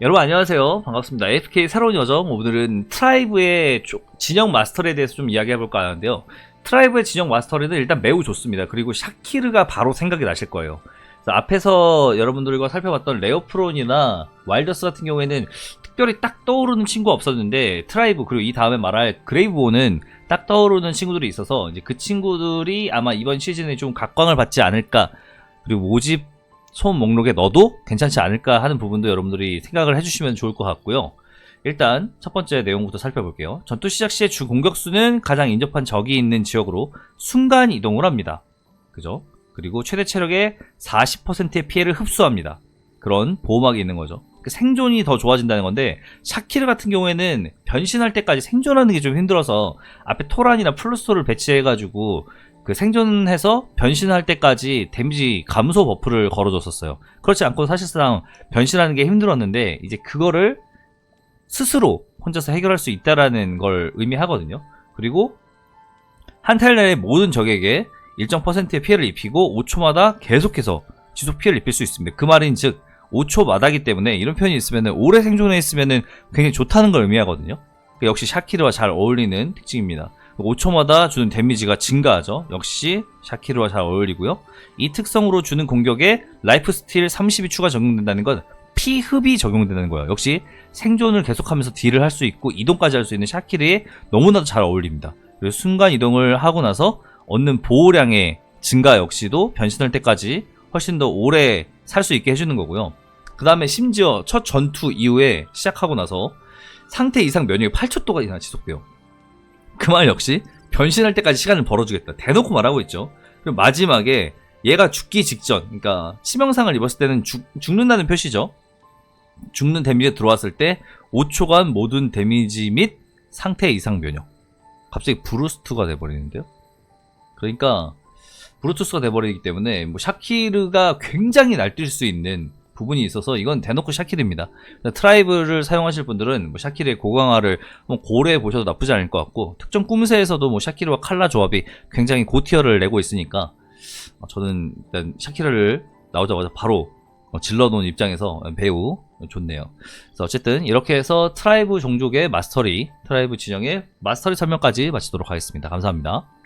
여러분 안녕하세요. 반갑습니다. AFK 새로운 여정. 오늘은 트라이브의 조- 진영 마스터리에 대해서 좀 이야기해볼까 하는데요. 트라이브의 진영 마스터리는 일단 매우 좋습니다. 그리고 샤키르가 바로 생각이 나실 거예요. 앞에서 여러분들과 살펴봤던 레오프론이나 와일더스 같은 경우에는 특별히 딱 떠오르는 친구가 없었는데 트라이브 그리고 이 다음에 말할 그레이브온은 딱 떠오르는 친구들이 있어서 이제 그 친구들이 아마 이번 시즌에 좀 각광을 받지 않을까. 그리고 모집 소음 목록에 넣어도 괜찮지 않을까 하는 부분도 여러분들이 생각을 해주시면 좋을 것 같고요. 일단 첫 번째 내용부터 살펴볼게요. 전투 시작 시에 주 공격수는 가장 인접한 적이 있는 지역으로 순간 이동을 합니다. 그죠? 그리고 최대 체력의 40%의 피해를 흡수합니다. 그런 보호막이 있는 거죠. 그 생존이 더 좋아진다는 건데 샤키르 같은 경우에는 변신할 때까지 생존하는 게 좀 힘들어서 앞에 토란이나 플루스토를 배치해가지고 그 생존해서 변신할 때까지 데미지 감소 버프를 걸어줬었어요. 그렇지 않고 사실상 변신하는 게 힘들었는데 이제 그거를 스스로 혼자서 해결할 수 있다라는 걸 의미하거든요. 그리고 한 타일 내의 모든 적에게 일정 퍼센트의 피해를 입히고 5초마다 계속해서 지속 피해를 입힐 수 있습니다. 그 말인 즉 5초마다기 때문에 이런 표현이 있으면 오래 생존해 있으면 굉장히 좋다는 걸 의미하거든요. 그 역시 샤키르와 잘 어울리는 특징입니다. 5초마다 주는 데미지가 증가하죠. 역시 샤키르와 잘 어울리고요. 이 특성으로 주는 공격에 라이프 스틸 30이 추가 적용된다는 건 피흡이 적용된다는 거예요. 역시 생존을 계속하면서 딜을 할 수 있고 이동까지 할 수 있는 샤키르에 너무나도 잘 어울립니다. 그리고 순간 이동을 하고 나서 얻는 보호량의 증가 역시도 변신할 때까지 훨씬 더 오래 살 수 있게 해주는 거고요. 그 다음에 심지어 첫 전투 이후에 시작하고 나서 상태 이상 면역이 8초 동안 이상 지속돼요. 그 말 역시 변신할 때까지 시간을 벌어주겠다. 대놓고 말하고 있죠. 그리고 마지막에 얘가 죽기 직전, 그러니까 치명상을 입었을 때는 죽, 죽는다는 표시죠. 죽는 데미지가 들어왔을 때 5초간 모든 데미지 및 상태 이상 면역. 갑자기 브루스트가 돼버리는데요. 그러니까 브루투스가 돼버리기 때문에 뭐 샤키르가 굉장히 날뛸 수 있는 부분이 있어서 이건 대놓고 샤키르입니다. 트라이브를 사용하실 분들은 뭐 샤키르의 고강화를 고려해 보셔도 나쁘지 않을 것 같고 특정 꿈새에서도 뭐 샤키르와 칼라 조합이 굉장히 고티어를 내고 있으니까 어, 저는 일단 샤키르를 나오자마자 바로 어, 질러놓은 입장에서 매우 좋네요. 그래서 어쨌든 이렇게 해서 트라이브 종족의 마스터리, 트라이브 진영의 마스터리 설명까지 마치도록 하겠습니다. 감사합니다.